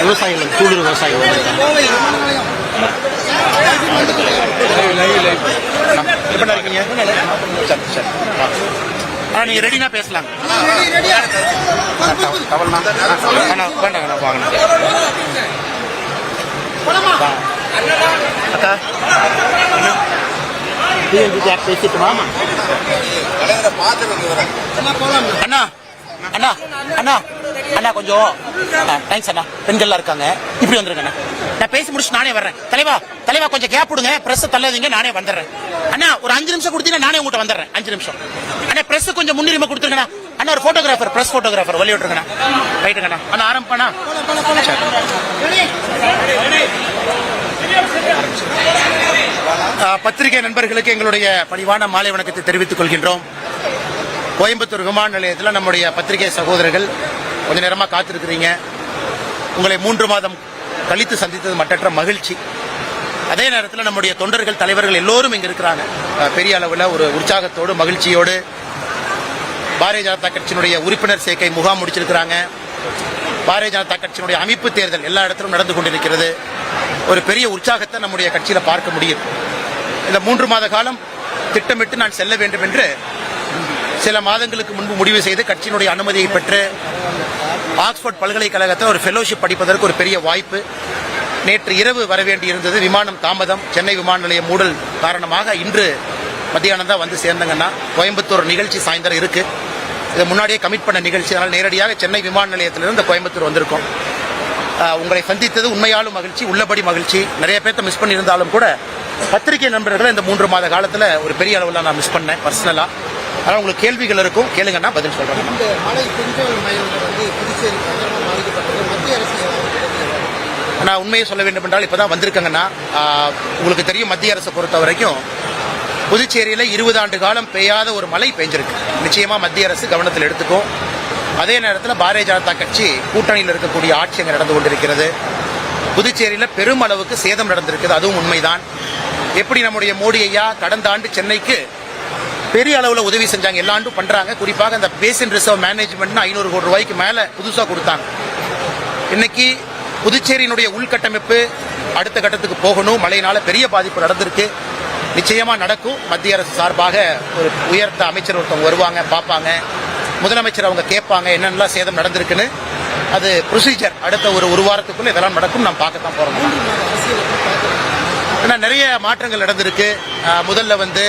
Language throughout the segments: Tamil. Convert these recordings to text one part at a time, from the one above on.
விவசாயிகள் கூடுதல் விவசாயிகள் எப்படி இருக்கீங்க. சரி சரி ஆ. ஆ நீங்கள் ரெடினா பேசலாம். வேண்டாங்க நான் வாங்கண்ணா அக்கா டிஎன்பி ஜாக் பேசிட்டுமா அண்ணா அண்ணா அண்ணா அண்ணா கொஞ்சம் தேங்க்ஸ் அண்ணா. பெண்கள்லாம் இருக்காங்க. இப்படி வந்துருங்க அண்ணா. நான் பேசி முடிச்சு நானே வர்றேன். தலைவா தலைவா கொஞ்சம் கேப் விடுங்க. பிரஸ் தள்ளாதீங்க நானே வந்துடுறேன். அண்ணா ஒரு அஞ்சு நிமிஷம் கொடுத்தீங்கன்னா நானே உங்கள்கிட்ட வந்துடுறேன். அஞ்சு நிமிஷம். அண்ணா பிரஸ் கொஞ்சம் முன்னுரிமை கொடுத்துருங்கண்ணா. அண்ணா ஒரு போட்டோகிராஃபர் பிரஸ் போட்டோகிராஃபர் வழி விட்டுருங்கண்ணா. ரைட்டுங்கண்ணா அண்ணா ஆரம்பிப்பாண்ணா. பத்திரிகை நண்பர்களுக்கு எங்களுடைய பணிவான மாலை வணக்கத்தை தெரிவித்துக் கொள்கின்றோம். கோயம்புத்தூர் விமான நிலையத்தில் நம்முடைய பத்திரிகை சகோதரர்கள் கொஞ்ச நேரமா காத்திருக்கிறீங்க. உங்களை மூன்று மாதம் கழித்து சந்தித்தது மற்றற்ற மகிழ்ச்சி. அதே நேரத்தில் நம்முடைய தொண்டர்கள் தலைவர்கள் எல்லோரும் இங்க இருக்கிறாங்க. பெரிய அளவில் ஒரு உற்சாகத்தோடு மகிழ்ச்சியோடு பாரதிய ஜனதா கட்சியினுடைய உறுப்பினர் சேர்க்கை முகாம் முடிச்சிருக்கிறாங்க. பாரதிய ஜனதா கட்சியினுடைய அமைப்பு தேர்தல் எல்லா இடத்திலும் நடந்து கொண்டிருக்கிறது. ஒரு பெரிய உற்சாகத்தை நம்முடைய கட்சியில் பார்க்க முடியும். இந்த மூன்று மாத காலம் திட்டமிட்டு நான் செல்ல வேண்டும் என்று சில மாதங்களுக்கு முன்பு முடிவு செய்து கட்சியினுடைய அனுமதியை பெற்று ஆக்ஸ்போர்ட் பல்கலைக்கழகத்தில் ஒரு ஃபெலோஷிப் படிப்பதற்கு ஒரு பெரிய வாய்ப்பு. நேற்று இரவு வரவேண்டி இருந்தது விமானம் தாமதம். சென்னை விமான நிலையம் மூடல் காரணமாக இன்று மத்தியானம் தான் வந்து சேர்ந்தங்கன்னா கோயம்புத்தூர் நிகழ்ச்சி சாயந்தரம் இருக்குது இதை முன்னாடியே கமிட் பண்ண நிகழ்ச்சி. அதனால் நேரடியாக சென்னை விமான நிலையத்திலிருந்து கோயம்புத்தூர் வந்திருக்கோம். உங்களை சந்தித்தது உண்மையாலும் மகிழ்ச்சி உள்ளபடி மகிழ்ச்சி. நிறைய பேர்த்த மிஸ் பண்ணியிருந்தாலும் கூட பத்திரிகை நண்பர்களை இந்த மூன்று மாத காலத்தில் ஒரு பெரிய அளவில் நான் மிஸ் பண்ணேன் பர்சனலாக அதனால் உங்களுக்கு கேள்விகள் இருக்கும். கேளுங்கன்னா பதில் சொல்கிறேன் நான் உண்மையை சொல்ல வேண்டும் என்றால் இப்பதான் வந்திருக்கேங்கன்னா ஆஹ், உங்களுக்கு தெரியும் மத்திய அரசை பொறுத்த வரைக்கும் புதுச்சேரியில் இருபது ஆண்டு காலம் பெய்யாத ஒரு மழை பெஞ்சிருக்கு. நிச்சயமா மத்திய அரசு கவனத்தில் எடுத்துக்கும். அதே நேரத்தில் பாரதிய ஜனதா கட்சி கூட்டணியில் இருக்கக்கூடிய ஆட்சி அங்கே நடந்து கொண்டிருக்கிறது. புதுச்சேரியில் பெரும் அளவுக்கு சேதம் நடந்திருக்குது. அதுவும் உண்மைதான். எப்படி நம்முடைய மோடி ஐயா கடந்த ஆண்டு சென்னைக்கு பெரிய அளவில் உதவி செஞ்சாங்க. எல்லா ஆண்டும் பண்றாங்க. குறிப்பாக இந்த பேசின் ரிசர்வ் மேனேஜ்மெண்ட்னு ஐநூறு கோடி ரூபாய்க்கு மேலே புதுசாக கொடுத்தாங்க. இன்னைக்கு புதுச்சேரியினுடைய உள்கட்டமைப்பு அடுத்த கட்டத்துக்கு போகணும். மழையினால பெரிய பாதிப்பு நடந்திருக்கு. நிச்சயமா நடக்கும். மத்திய அரசு சார்பாக ஒரு உயர்ந்த அமைச்சர் ஒருத்தவங்க வருவாங்க பார்ப்பாங்க. முதலமைச்சர் அவங்க கேட்பாங்க என்னென்னலாம் சேதம் நடந்திருக்குன்னு. அது ப்ரொசீஜர் அடுத்த ஒரு ஒரு வாரத்துக்குள்ள இதெல்லாம் நடக்கும். நாம் பார்க்கத்தான் போறோம். ஏன்னா நிறைய மாற்றங்கள் நடந்திருக்கு. முதல்ல வந்து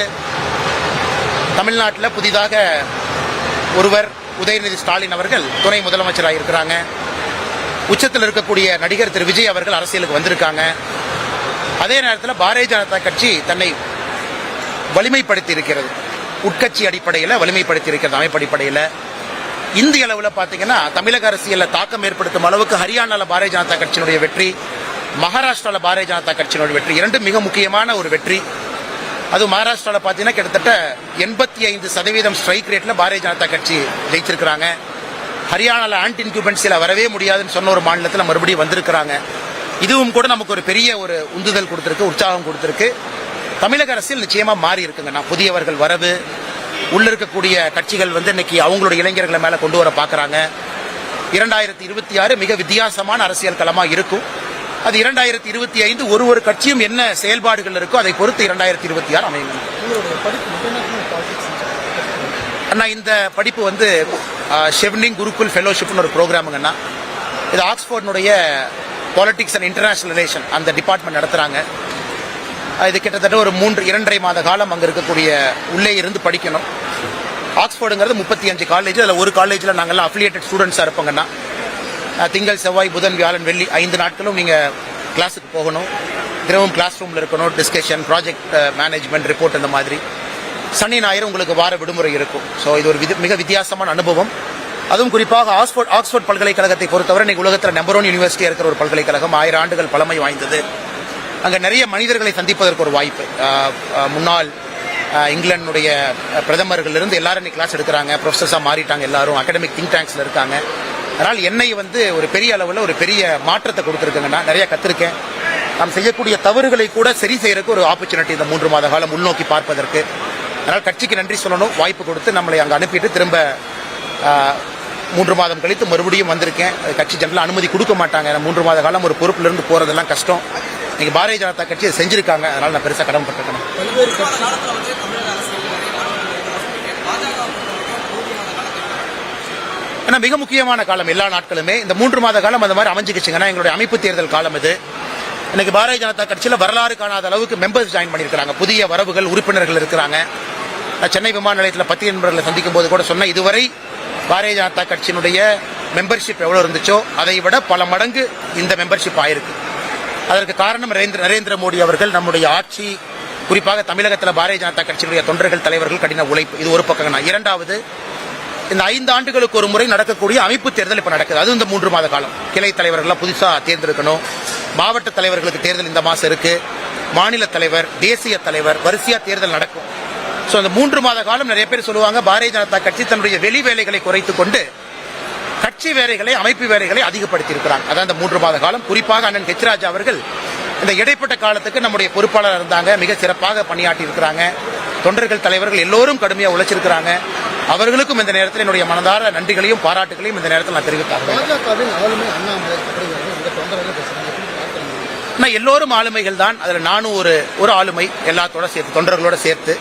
தமிழ்நாட்டில் புதிதாக ஒருவர் உதயநிதி ஸ்டாலின் அவர்கள் துணை முதலமைச்சராக இருக்கிறாங்க. உச்சத்தில் இருக்கக்கூடிய நடிகர் திரு. விஜய் அவர்கள் அரசியலுக்கு வந்திருக்காங்க. அதே நேரத்தில் பாரதிய ஜனதா கட்சி தன்னை வலிமைப்படுத்தி இருக்கிறது உட்கட்சி அடிப்படையில் வலிமைப்படுத்தி இருக்கிறது அமைப்பு அடிப்படையில் இந்திய அளவில் பார்த்தீங்கன்னா தமிழக அரசியலில் தாக்கம் ஏற்படுத்தும் அளவுக்கு ஹரியானாவில் பாரதிய ஜனதா கட்சியினுடைய வெற்றி மகாராஷ்டிராவில் பாரதிய ஜனதா கட்சியினுடைய வெற்றி இரண்டும் மிக முக்கியமான ஒரு வெற்றி. அது மகாராஷ்டிராவில் பார்த்தீங்கன்னா கிட்டத்தட்ட எண்பத்தி ஐந்து சதவீதம் ஸ்ட்ரைக் ரேட்டில் பாரதிய ஜனதா கட்சி ஜெயிச்சிருக்கிறாங்க. ஹரியானாவில் ஆன்டி இன்குபென்சியில் வரவே முடியாதுன்னு சொன்ன ஒரு மாநிலத்தில் மறுபடியும் வந்திருக்கிறாங்க. இதுவும் கூட நமக்கு ஒரு பெரிய ஒரு உந்துதல் கொடுத்துருக்கு உற்சாகம் கொடுத்துருக்கு. தமிழக அரசியல் நிச்சயமா மாறி இருக்குங்க. நான் புதியவர்கள் வரவு உள்ள இருக்கக்கூடிய கட்சிகள் வந்து இன்னைக்கு அவங்களுடைய இளைஞர்களை மேல கொண்டு வர பாக்குறாங்க. இரண்டாயிரத்தி இருபத்தி ஆறு மிக வித்தியாசமான அரசியல் களமா இருக்கும். அது இரண்டாயிரத்தி இருபத்தி ஐந்து ஒரு ஒரு கட்சியும் என்ன செயல்பாடுகள் இருக்கோ அதை பொறுத்து இரண்டாயிரத்தி இருபத்தி ஆறு அமையும். அண்ணா இந்த படிப்பு வந்து ஷெவ்னிங் குருகுல் ஃபெலோஷிப்னு ஒரு ப்ரோக்ராமுங்கண்ணா இது ஆக்ஸ்போர்ட்னுடைய பாலிடிக்ஸ் அண்ட் இன்டர்நேஷனல் ரிலேஷன் அந்த டிபார்ட்மெண்ட் நடத்துகிறாங்க இது கிட்டத்தட்ட ஒரு மூன்று இரண்டரை மாத காலம் அங்கே இருக்கக்கூடிய உள்ளே இருந்து படிக்கணும். ஆக்ஸ்போர்டுங்கிறது முப்பத்தி அஞ்சு காலேஜ் அதில் ஒரு காலேஜில் நாங்கள்லாம் அஃபிலியேட்டட் ஸ்டூடெண்ட்ஸாக இருப்போங்கண்ணா திங்கள் செவ்வாய் புதன் வியாழன் வெள்ளி ஐந்து நாட்களும் நீங்கள் கிளாஸுக்கு போகணும். தினமும் கிளாஸ் ரூமில் இருக்கணும் டிஸ்கஷன் ப்ராஜெக்ட் மேனேஜ்மெண்ட் ரிப்போர்ட் அந்த மாதிரி. சனி ஞாயிறு உங்களுக்கு வார விடுமுறை இருக்கும். ஸோ இது ஒரு விதி- மிக வித்தியாசமான அனுபவம். அதுவும் குறிப்பாக ஆக்ஸ்போர்ட் ஆக்ஸ்போர்ட் பல்கலைக்கழகத்தை பொறுத்தவரை இன்னைக்கு உலகத்தில் நம்பர் ஒன் யூனிவர்சிட்டியாக இருக்கிற ஒரு பல்கலைக்கழகம். ஆயிரம் ஆண்டுகள் பழமை வாய்ந்தது. அங்கே நிறைய மனிதர்களை சந்திப்பதற்கு ஒரு வாய்ப்பு. முன்னாள் இங்கிலாந்துடைய பிரதமர்கள் இருந்து எல்லாரும் இன்னைக்கு கிளாஸ் எடுக்கிறாங்க. ப்ரொஃபஸர்ஸாக மாறிட்டாங்க எல்லாரும். அகடமிக் திங்க் டேங்க்ஸில் இருக்காங்க. அதனால் என்னை வந்து ஒரு பெரிய அளவில் ஒரு பெரிய மாற்றத்தை கொடுத்துருக்குங்கண்ணா. நிறைய கற்றுருக்கேன் நாம் செய்யக்கூடிய தவறுகளை கூட சரி செய்யறதுக்கு ஒரு ஆப்பர்ச்சுனிட்டி இந்த மூன்று மாத காலம் முன்னோக்கி பார்ப்பதற்கு. அதனால் கட்சிக்கு நன்றி சொல்லணும். வாய்ப்பு கொடுத்து நம்மளை அங்கே அனுப்பிட்டு திரும்ப மூன்று மாதம் கழித்து மறுபடியும் வந்திருக்கேன். கட்சி ஜனரல் அனுமதி கொடுக்க மாட்டாங்க. மூன்று மாத காலம் ஒரு பொறுப்பிலிருந்து போகிறதெல்லாம் கஷ்டம். இன்னைக்கு பாரதிய ஜனதா கட்சி செஞ்சிருக்காங்க. அதனால நான் பெருசாக கடமைப்பட்டிருக்கேன் ஏன்னா மிக முக்கியமான காலம் எல்லா நாட்களுமே. இந்த மூன்று மாத காலம் அந்த மாதிரி அமைஞ்சுக்கிச்சுங்கன்னா எங்களுடைய அமைப்பு தேர்தல் காலம் இது. இன்னைக்கு பாரதிய ஜனதா கட்சியில் வரலாறு காணாத அளவுக்கு மெம்பர்ஸ் ஜாயின் பண்ணியிருக்காங்க புதிய வரவுகள் உறுப்பினர்கள் இருக்கிறாங்க. நான் சென்னை விமான நிலையத்தில் பத்திரிகை நண்பர்களை சந்திக்கும் போது கூட சொன்னேன். இதுவரை பாரதிய ஜனதா கட்சியினுடைய மெம்பர்ஷிப் எவ்வளவு இருந்துச்சோ அதை விட பல மடங்கு இந்த மெம்பர்ஷிப் ஆயிருக்கு. அதற்கு காரணம் நரேந்திர நரேந்திர மோடி அவர்கள் நம்முடைய ஆட்சி குறிப்பாக தமிழகத்தில் பாரதிய ஜனதா கட்சியினுடைய தொண்டர்கள் தலைவர்கள் கடின உழைப்பு. இது ஒரு பக்கம் இரண்டாவது இந்த ஐந்து ஆண்டுகளுக்கு ஒரு முறை நடக்கக்கூடிய அமைப்பு தேர்தல் இப்ப நடக்குது. அது இந்த மூன்று மாத காலம். கிளை தலைவர்கள்லாம் புதுசா தேர்ந்தெடுக்கணும். மாவட்ட தலைவர்களுக்கு தேர்தல் இந்த மாசம் இருக்கு. மாநில தலைவர் தேசிய தலைவர் வரிசையா தேர்தல் நடக்கும். ஸோ அந்த மூன்று மாத காலம் நிறைய பேர் சொல்லுவாங்க பாரதிய ஜனதா கட்சி தன்னுடைய வெளி வேலைகளை குறைத்துக் கொண்டு கட்சி வேலைகளை அமைப்பு வேலைகளை அதிகப்படுத்தி இருக்கிறாங்க அதான் இந்த மூன்று மாத காலம். குறிப்பாக அண்ணன் ஹெச்ராஜா அவர்கள் இந்த இடைப்பட்ட காலத்துக்கு நம்முடைய பொறுப்பாளர் இருந்தாங்க. மிக சிறப்பாக பணியாற்றி இருக்கிறாங்க தொண்டர்கள் தலைவர்கள் எல்லோரும் கடுமையா உழைச்சிருக்கிறாங்க. அவர்களுக்கும் இந்த நேரத்தில் என்னுடைய மனதார நன்றிகளையும் பாராட்டுகளையும் இந்த நேரத்தில் நான்? நான் எல்லோரும் ஆளுமைகள் தான். அதில் நானும் ஒரு ஒரு ஆளுமை. எல்லாத்தோட சேர்த்து தொண்டர்களோட சேர்த்து.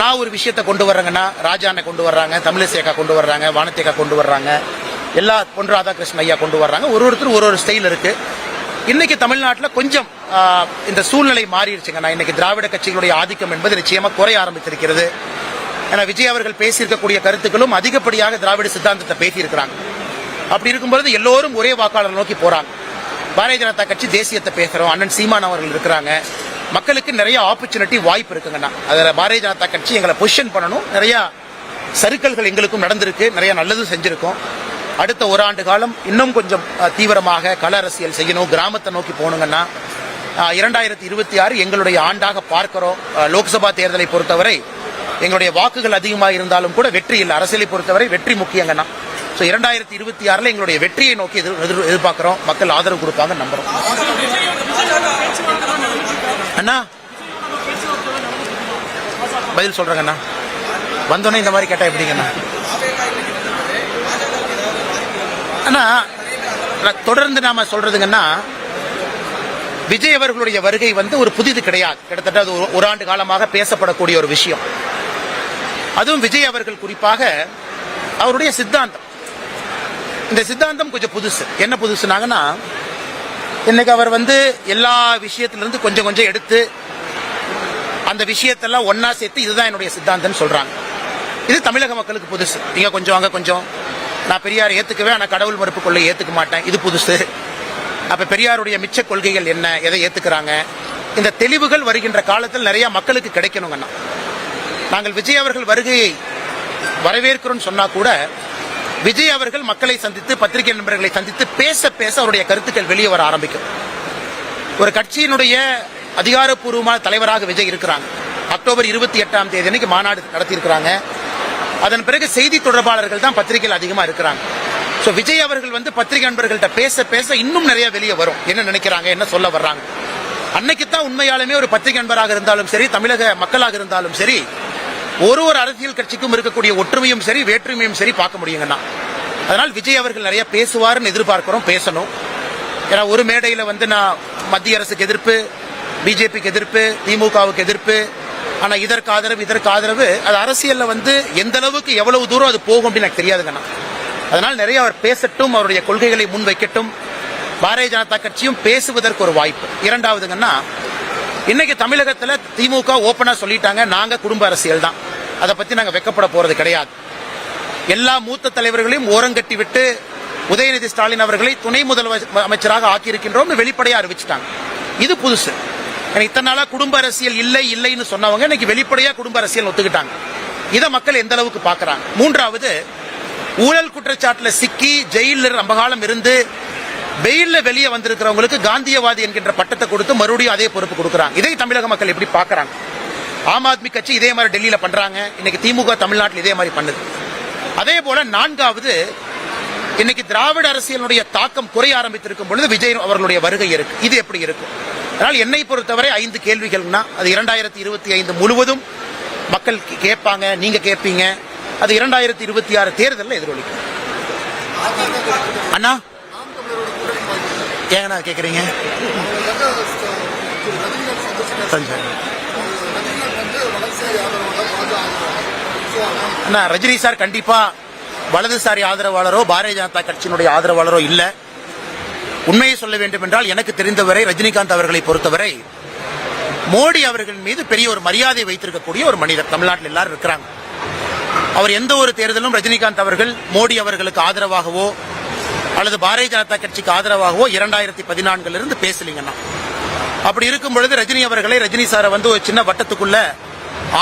நான் ஒரு விஷயத்தை கொண்டு வர்றேங்கன்னா ராஜானை கொண்டு வர்றாங்க தமிழிசேகா கொண்டு வர்றாங்க வானத்தேகா கொண்டு வர்றாங்க எல்லா பொன் ராதாகிருஷ்ண ஐயா கொண்டு வர்றாங்க. ஒரு ஒருத்தர் ஒரு ஒரு ஸ்டைல் இருக்கு. இன்னைக்கு தமிழ்நாட்டில் கொஞ்சம் இந்த சூழ்நிலை மாறிடுச்சுங்க. நான் இன்னைக்கு திராவிட கட்சிகளுடைய ஆதிக்கம் என்பது நிச்சயமாக குறைய ஆரம்பித்திருக்கிறது. ஏன்னா விஜய் அவர்கள் பேசியிருக்கக்கூடிய கருத்துக்களும் அதிகப்படியாக திராவிட சித்தாந்தத்தை பேசியிருக்கிறாங்க. அப்படி இருக்கும்பொழுது எல்லோரும் ஒரே வாக்காளர் நோக்கி போறாங்க. பாரதிய ஜனதா கட்சி தேசியத்தை பேசுகிறோம் அண்ணன் சீமான் அவர்கள் இருக்கிறாங்க. மக்களுக்கு நிறைய ஆப்பர்ச்சுனிட்டி வாய்ப்பு இருக்குங்கண்ணா. அதில் பாரதிய ஜனதா கட்சி எங்களை பொசிஷன் பண்ணணும். நிறைய சருக்கல்கள் எங்களுக்கும் நடந்திருக்கு. நிறைய நல்லதும் செஞ்சுருக்கோம். அடுத்த ஒரு ஆண்டு காலம் இன்னும் கொஞ்சம் தீவிரமாக கள அரசியல் செய்யணும். கிராமத்தை நோக்கி போகணுங்கன்னா இரண்டாயிரத்தி இருபத்தி ஆறு எங்களுடைய ஆண்டாக பார்க்கிறோம். லோக்சபா தேர்தலை பொறுத்தவரை எங்களுடைய வாக்குகள் அதிகமாக இருந்தாலும் கூட வெற்றி இல்லை. அரசியலை பொறுத்தவரை வெற்றி முக்கியங்கண்ணா. ஸோ இரண்டாயிரத்தி இருபத்தி ஆறில் எங்களுடைய வெற்றியை நோக்கி எதிர் எதிர்- எதிர்பார்க்கிறோம். மக்கள் ஆதரவு கொடுப்பாங்க நம்புறோம். அண்ணா. பதில் சொல்றேங்க அண்ணா வந்தோடனே இந்த மாதிரி கேட்டா எப்படிங்கண்ணா? அண்ணா நான் தொடர்ந்து நாம சொல்றதுங்கன்னா விஜய் அவர்களுடைய வருகை வந்து ஒரு புதிது கிடையாது. கிட்டத்தட்ட அது ஒரு- ஒரு ஆண்டு காலமாக பேசப்படக்கூடிய ஒரு விஷயம். அதுவும் விஜய் அவர்கள் குறிப்பாக அவருடைய சித்தாந்தம். இந்த சித்தாந்தம் கொஞ்சம் புதுசு. என்ன புதுசுனாங்கன்னா இன்னைக்கு அவர் வந்து எல்லா விஷயத்திலிருந்து கொஞ்சம் கொஞ்சம் எடுத்து அந்த விஷயத்தெல்லாம் ஒன்னா சேர்த்து இதுதான் என்னுடைய சித்தாந்தம்னு சொல்றாங்க. இது தமிழக மக்களுக்கு புதுசு. நீங்க கொஞ்சம் அங்க கொஞ்சம். நான் பெரியார் ஏத்துக்கவே ஆனா கடவுள் மறுப்பு கொள்ளை ஏத்துக்க மாட்டேன். இது புதுசு. அப்ப பெரியாருடைய மிச்ச கொள்கைகள் என்ன? எதை ஏத்துக்கிறாங்க? இந்த தெளிவுகள் வருகின்ற காலத்தில் நிறைய மக்களுக்கு கிடைக்கணுங்கண்ணா. நாங்கள் விஜய் அவர்கள் வருகையை வரவேற்கிறோம் சொன்னா கூட விஜய் அவர்கள் மக்களை சந்தித்து பத்திரிகை நண்பர்களை சந்தித்து பேச பேச அவருடைய கருத்துக்கள் வெளியே வர ஆரம்பிக்கும். ஒரு கட்சியினுடைய அதிகாரப்பூர்வமான தலைவராக விஜய் இருக்கிறாங்க. அக்டோபர் இருபத்தி எட்டாம் தேதி அன்னைக்கு மாநாடு நடத்தியிருக்கிறாங்க. அதன் பிறகு செய்தி தொடர்பாளர்கள் தான் பத்திரிகையில் அதிகமா இருக்கிறாங்க. ஸோ விஜய் அவர்கள் வந்து பத்திரிகை நண்பர்கள்ட்ட பேச பேச இன்னும் நிறைய வெளியே வரும். என்ன நினைக்கிறாங்க என்ன சொல்ல வர்றாங்க? அன்னைக்கு தான் உண்மையாலுமே ஒரு பத்திரிகை நண்பராக இருந்தாலும் சரி தமிழக மக்களாக இருந்தாலும் சரி ஒரு ஒரு அரசியல் கட்சிக்கும் இருக்கக்கூடிய ஒற்றுமையும் சரி வேற்றுமையும் சரி பார்க்க முடியுங்கண்ணா அதனால் விஜய் அவர்கள் நிறைய பேசுவார்னு எதிர்பார்க்கிறோம் பேசணும். ஏன்னா ஒரு மேடையில் வந்து நான் மத்திய அரசுக்கு எதிர்ப்பு பிஜேபிக்கு எதிர்ப்பு திமுகவுக்கு எதிர்ப்பு ஆனால் இதற்கு ஆதரவு இதற்கு ஆதரவு அது அரசியலில் வந்து எந்த அளவுக்கு எவ்வளவு தூரம் அது போகும் அப்படின்னு எனக்கு தெரியாதுங்கண்ணா அதனால் நிறைய அவர் பேசட்டும் அவருடைய கொள்கைகளை முன்வைக்கட்டும். பாரதிய ஜனதா கட்சியும் பேசுவதற்கு ஒரு வாய்ப்பு. இரண்டாவதுங்கன்னா இன்னைக்கு தமிழகத்தில் திமுக ஓப்பனாக சொல்லிட்டாங்க நாங்கள் குடும்ப அரசியல் தான் அதை பத்தி நாங்க வெக்கப்பட போறது கிடையாது. எல்லா மூத்த தலைவர்களையும் ஓரங்கட்டி விட்டு உதயநிதி ஸ்டாலின் அவர்களை துணை முதல்வர் அமைச்சராக ஆக்கியிருக்கின்றோம் வெளிப்படையா அறிவிச்சிட்டாங்க. இது புதுசு. இத்தனை நாளா குடும்ப அரசியல் இல்லை இல்லைன்னு சொன்னவங்க இன்னைக்கு வெளிப்படையா குடும்ப அரசியல் ஒத்துக்கிட்டாங்க. இதை மக்கள் எந்த அளவுக்கு பாக்குறாங்க? மூன்றாவது ஊழல் குற்றச்சாட்டுல சிக்கி ஜெயிலில் ரொம்ப காலம் இருந்து வெயில்ல வெளியே வந்திருக்கிறவங்களுக்கு காந்தியவாதி என்கின்ற பட்டத்தை கொடுத்து மறுபடியும் அதே பொறுப்பு கொடுக்குறாங்க. இதை தமிழக மக்கள் எப்படி பாக்குறாங்க? ஆம் ஆத்மி கட்சி இதே மாதிரி டெல்லியில் பண்ணுறாங்க இன்னைக்கு திமுக தமிழ்நாட்டில் இதே மாதிரி பண்ணுது. அதே போல நான்காவது இன்னைக்கு திராவிட அரசியலுடைய தாக்கம் குறைய ஆரம்பித்திருக்கும் பொழுது விஜய் அவர்களுடைய வருகை இருக்கு. இது எப்படி இருக்கும் அதனால் என்னை பொறுத்தவரை ஐந்து கேள்விகள்னா அது இரண்டாயிரத்தி இருபத்தி ஐந்து முழுவதும் மக்கள் கேட்பாங்க நீங்க கேட்பீங்க. அது இரண்டாயிரத்தி இருபத்தி ஆறு தேர்தலில் எதிரொலிக்கும். அண்ணா? ஏங்கண்ணா கேட்குறீங்க சஞ்சய். அண்ணா ரஜினி சார் கண்டிப்பா வலதுசாரி ஆதரவாளரோ பாரதிய ஜனதா கட்சியினுடைய ஆதரவாளரோ இல்ல. உண்மையை சொல்ல வேண்டும் என்றால் எனக்கு தெரிந்தவரை ரஜினிகாந்த் அவர்களை பொறுத்தவரை மோடி அவர்கள் மீது பெரிய ஒரு மரியாதை வைத்திருக்கக்கூடிய ஒரு மனிதர். தமிழ்நாட்டில் எல்லாரும் இருக்கிறாங்க. அவர் எந்த ஒரு தேர்தலும் ரஜினிகாந்த் அவர்கள் மோடி அவர்களுக்கு ஆதரவாகவோ அல்லது பாரதிய ஜனதா கட்சிக்கு ஆதரவாகவோ இரண்டாயிரத்தி பதினான்குல இருந்து அப்படி இருக்கும் பொழுது ரஜினி அவர்களை ரஜினி சாரை வந்து ஒரு சின்ன வட்டத்துக்குள்ள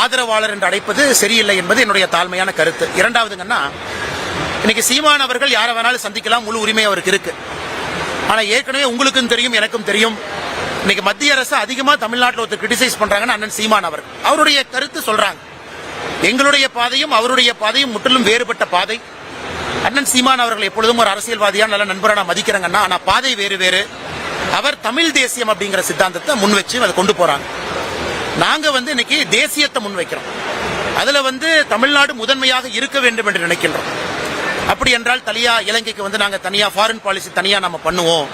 ஆதரவாளர் என்று அழைப்பது சரியில்லை என்பது என்னுடைய தாழ்மையான கருத்து. இரண்டாவதுங்கன்னா இன்னைக்கு சீமான் அவர்கள் யாரை வேணாலும் சந்திக்கலாம் முழு உரிமை அவருக்கு இருக்கு. ஆனால் ஏற்கனவே உங்களுக்கும் தெரியும் எனக்கும் தெரியும். இன்னைக்கு மத்திய அரசு அதிகமாக தமிழ்நாட்டில் ஒருத்தர் கிரிட்டிசைஸ் பண்றாங்கன்னு அண்ணன் சீமான் அவர் அவருடைய கருத்து சொல்றாங்க. எங்களுடைய பாதையும் அவருடைய பாதையும் முற்றிலும் வேறுபட்ட பாதை. அண்ணன் சீமான் அவர்கள் எப்பொழுதும் ஒரு அரசியல்வாதியா நல்ல நண்பரா நான் மதிக்கிறேங்கன்னா ஆனால் பாதை வேறு வேறு. அவர் தமிழ் தேசியம் அப்படிங்கிற சித்தாந்தத்தை முன் வச்சு அதை கொண்டு போறாங்க. நாங்க வந்து இன்னைக்கு தேசியத்தை முன் வைக்கிறோம் அதுல வந்து தமிழ்நாடு முதன்மையாக இருக்க வேண்டும் என்று நினைக்கின்றோம். அப்படி என்றால் தனியா இலங்கைக்கு வந்து நாங்க தனியா ஃபாரின் பாலிசி தனியா நம்ம பண்ணுவோம்.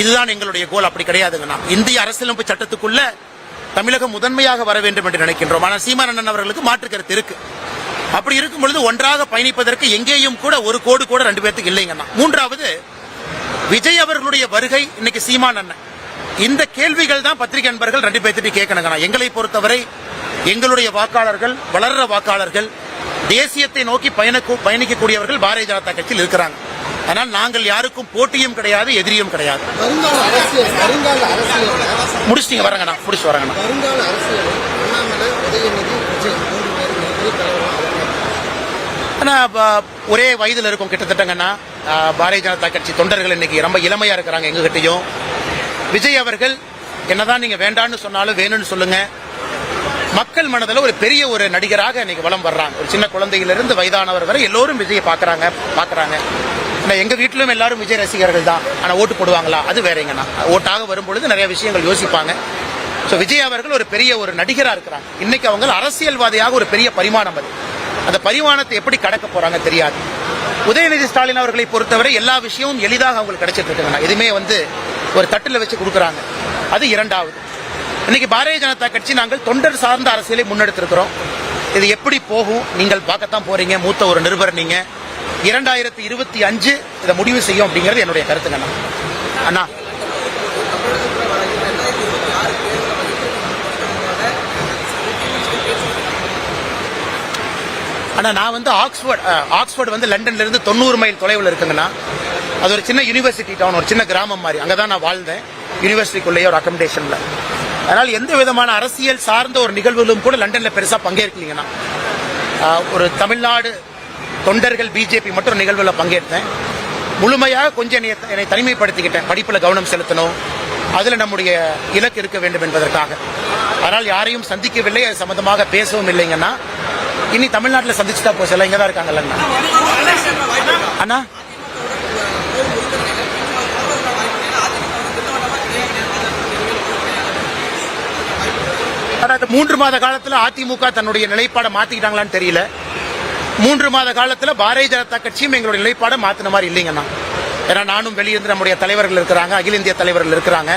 இதுதான் எங்களுடைய கோல் அப்படி கிடையாதுங்கண்ணா இந்திய அரசியலமைப்பு சட்டத்துக்குள்ள தமிழகம் முதன்மையாக வர வேண்டும் என்று நினைக்கின்றோம். ஆனால் சீமானண்ணன் அவர்களுக்கு மாற்று கருத்து இருக்கு. அப்படி இருக்கும் பொழுது ஒன்றாக பயணிப்பதற்கு எங்கேயும் கூட ஒரு கோடு கூட ரெண்டு பேர்த்துக்கு இல்லைங்கண்ணா. மூன்றாவது விஜய் அவர்களுடைய வருகை இன்னைக்கு சீமானண்ணன் இந்த கேள்விகள் தான் பத்திரிகை நண்பர்கள் ரெண்டு பேர்த்திட்டு கேட்கணுங்கண்ணா எங்களை பொறுத்தவரை எங்களுடைய வாக்காளர்கள் வளர்ற வாக்காளர்கள் தேசியத்தை நோக்கி பயணக்கு பயணிக்கக்கூடியவர்கள் பாரதிய ஜனதா கட்சியில் இருக்கிறாங்க. ஆனால் நாங்கள் யாருக்கும் போட்டியும் கிடையாது எதிரியும் கிடையாது. முடிச்சிட்டீங்க வரங்கண்ணா முடிச்சு வரங்கண்ணா வருங்கால அரசியல். அண்ணாமலை உதயநிதி விஜய் மூன்று பேர் மிகப்பெரிய தலைவராக ஆனா ப- ஒரே வயதுல இருக்கும் கிட்டத்தட்டங்கன்னா ஆ, பாரதிய ஜனதா கட்சி தொண்டர்கள் இன்னைக்கு ரொம்ப இளமையா இருக்கிறாங்க எங்க கிட்டயும் விஜய் அவர்கள் என்னதான் நீங்க வேண்டான்னு சொன்னாலும் வேணும்னு சொல்லுங்க. மக்கள் மனதில் ஒரு பெரிய ஒரு நடிகராக இன்னைக்கு வலம் வர்றாங்க. ஒரு சின்ன குழந்தையிலிருந்து வயதானவர் வரை எல்லோரும் விஜயை பார்க்கறாங்க பார்க்கறாங்க. ஆனால் எங்கள் வீட்டிலும் எல்லாரும் விஜய் ரசிகர்கள் தான். ஆனால் ஓட்டு போடுவாங்களா? அது வேறங்கண்ணா ஓட்டாக வரும்பொழுது நிறைய விஷயங்கள் யோசிப்பாங்க. ஸோ விஜய் அவர்கள் ஒரு பெரிய ஒரு நடிகராக இருக்கிறாங்க. இன்னைக்கு அவங்க அரசியல்வாதியாக ஒரு பெரிய பரிமாணம் அது. அந்த பரிமாணத்தை எப்படி கடக்க போறாங்க தெரியாது. உதயநிதி ஸ்டாலின் அவர்களை பொறுத்தவரை எல்லா விஷயமும் எளிதாக அவங்களுக்கு கிடைச்சிட்டு இருக்காங்க எதுவுமே வந்து ஒரு தட்டில் வச்சு கொடுக்குறாங்க. அது இரண்டாவது. இன்னைக்கு பாரதிய ஜனதா கட்சி நாங்கள் தொண்டர் சார்ந்த அரசியலை முன்னெடுத்திருக்கிறோம். இது எப்படி போகும்? நீங்கள் பார்க்கத்தான் போறீங்க. மூத்த ஒரு நிருபர் நீங்க. இரண்டாயிரத்தி இருபத்தி அஞ்சு இதை முடிவு செய்யும் அப்படிங்கிறது என்னுடைய கருத்துங்கண்ணா அண்ணா ஆனால் நான் வந்து ஆக்ஸ்போர்ட் ஆக்ஸ்ஃபோர்ட் ஆக்ஸ்போர்ட் வந்து லண்டன்ல இருந்து தொண்ணூறு மைல் தொலைவில் இருக்குங்கண்ணா அது ஒரு சின்ன யூனிவர்சிட்டி டவுன் ஒரு சின்ன கிராமம் மாதிரி. அங்கதான் நான் வாழ்ந்தேன் யூனிவர்சிட்டிக்குள்ளேயே ஒரு அக்கமடேஷனில் அதனால் எந்த விதமான அரசியல் சார்ந்த ஒரு நிகழ்வுகளும் கூட லண்டனில் பெருசாக பங்கேற்கலீங்கண்ணா. ஒரு தமிழ்நாடு தொண்டர்கள் பிஜேபி மட்டும் ஒரு பங்கேற்றேன். முழுமையாக கொஞ்சம் என்னை என்னை தனிமைப்படுத்திக்கிட்டேன். படிப்பில் கவனம் செலுத்தணும். அதில் நம்முடைய இலக்கு இருக்க வேண்டும் என்பதற்காக. ஆனால் யாரையும் சந்திக்கவில்லை. அது சம்மந்தமாக பேசவும் இல்லைங்கன்னா இனி தமிழ்நாட்டில் சந்திச்சுட்டா போச்சு இங்கே தான் இருக்காங்கல்லண்ணா அண்ணா? ஆனா மூன்று மாத காலத்தில் அதிமுக தன்னுடைய நிலைப்பாடை மாத்திக்கிட்டாங்களான்னு தெரியல. மூன்று மாத காலத்தில் பாரதிய ஜனதா கட்சியும் எங்களுடைய நிலைப்பாடை மாத்தின மாதிரி இல்லைங்கண்ணா ஏன்னா நானும் வெளியிருந்து நம்முடைய தலைவர்கள் இருக்கிறாங்க அகில இந்திய தலைவர்கள் இருக்கிறாங்க.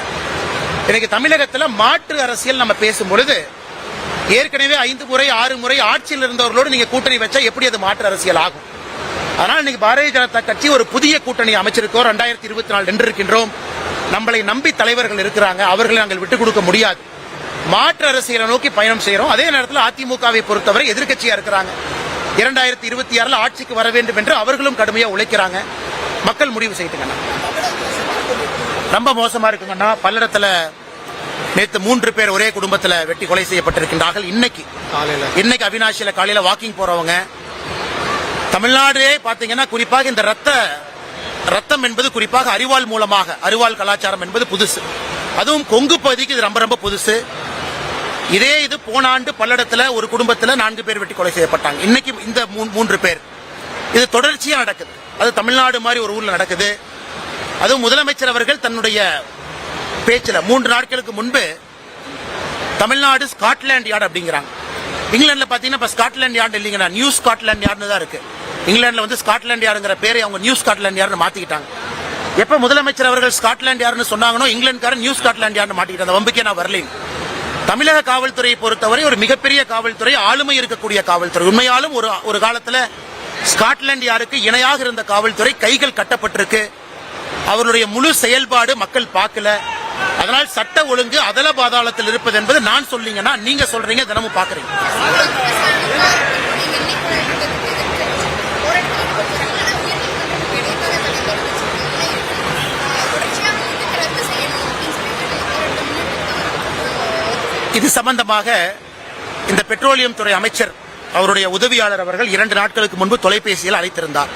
இன்னைக்கு தமிழகத்தில் மாற்று அரசியல் நம்ம பேசும் பொழுது ஏற்கனவே ஐந்து முறை ஆறு முறை ஆட்சியில் இருந்தவர்களோடு நீங்க கூட்டணி வச்சா எப்படி அது மாற்று அரசியல் ஆகும்? அதனால் இன்னைக்கு பாரதிய ஜனதா கட்சி ஒரு புதிய கூட்டணி அமைச்சிருக்கோம் ரெண்டாயிரத்தி இருபத்தி நாலு நின்று இருக்கின்றோம் நம்மளை நம்பி தலைவர்கள் இருக்கிறாங்க. அவர்களை நாங்கள் விட்டுக் கொடுக்க முடியாது. மாற்று அரசியலை நோக்கி பயணம் செய்யறோம் அதே நேரத்தில் அதிமுகவை பொறுத்தவரை எதிர்கட்சியா இருக்கிறாங்க. இரண்டாயிரத்தி இருபத்தி ஆறுல ஆட்சிக்கு வர வேண்டும் என்று அவர்களும் கடுமையா உழைக்கிறாங்க. மக்கள் முடிவு செய்துங்கண்ணா ரொம்ப மோசமா இருக்குங்கண்ணா. பல்லடத்துல நேத்து மூன்று பேர் ஒரே குடும்பத்துல வெட்டி கொலை செய்யப்பட்டிருக்கின்றார்கள். இன்னைக்கு காலையில. இன்னைக்கு அவினாசியில காலையில வாக்கிங் போறவங்க. தமிழ்நாடே பாத்தீங்கன்னா குறிப்பாக இந்த ரத்த ரத்தம் என்பது குறிப்பாக அறிவால் மூலமாக அறிவால் கலாச்சாரம் என்பது புதுசு. அதுவும் கொங்கு பகுதிக்கு இது ரொம்ப ரொம்ப புதுசு. இதே இது போன ஆண்டு பல்லடத்துல ஒரு குடும்பத்துல நான்கு பேர் வெட்டி கொலை செய்யப்பட்டாங்க. இன்னைக்கு இந்த மூன்று பேர். இது தொடர்ச்சியா நடக்குது. அது தமிழ்நாடு மாதிரி ஒரு ஊர்ல நடக்குது. அதுவும் முதலமைச்சர் அவர்கள் தன்னுடைய பேச்சில் மூன்று நாட்களுக்கு முன்பு தமிழ்நாடு ஸ்காட்லாண்ட் யார்டு அப்படிங்கிறாங்க. இங்கிலாந்துல பாத்தீங்கன்னா இப்ப ஸ்காட்லாண்ட் யார்டு இல்லைங்கண்ணா நியூ ஸ்காட்லாண்ட் யார்டுன்னு தான் இருக்கு. இங்கிலாந்துல வந்து ஸ்காட்லாண்ட் யாருங்கிற பேரை அவங்க நியூ ஸ்காட்லாண்ட் யார்டுன்னு மாத்திக்கிட்டாங்க. எப்ப முதலமைச்சர் அவர்கள் ஸ்காட்லாண்ட் யார்டுன்னு சொன்னாங்களோ இங்கிலாந்துக்காரன் நியூ ஸ்காட்லாண்ட் யார்டுன்னு மாட்டிக்கிட்டாங்க அந்த வம்புக்கே நான் வரலைங்க தமிழக காவல்துறையை பொறுத்தவரை ஒரு மிகப்பெரிய காவல்துறை ஆளுமை இருக்கக்கூடிய காவல்துறை. உண்மையாலும் ஒரு ஒரு காலத்துல ஸ்காட்லாண்ட் யாருக்கு இணையாக இருந்த காவல்துறை கைகள் கட்டப்பட்டிருக்கு. அவருடைய முழு செயல்பாடு மக்கள் பார்க்கல. அதனால் சட்ட ஒழுங்கு அதல பாதாளத்தில் இருப்பது என்பது நான் சொல்லீங்கன்னா நீங்க சொல்றீங்க தினமும் பாக்குறீங்க. இது சம்பந்தமாக இந்த பெட்ரோலியம் துறை அமைச்சர் அவருடைய உதவியாளர் அவர்கள் இரண்டு நாட்களுக்கு முன்பு தொலைபேசியில் அழைத்திருந்தார்.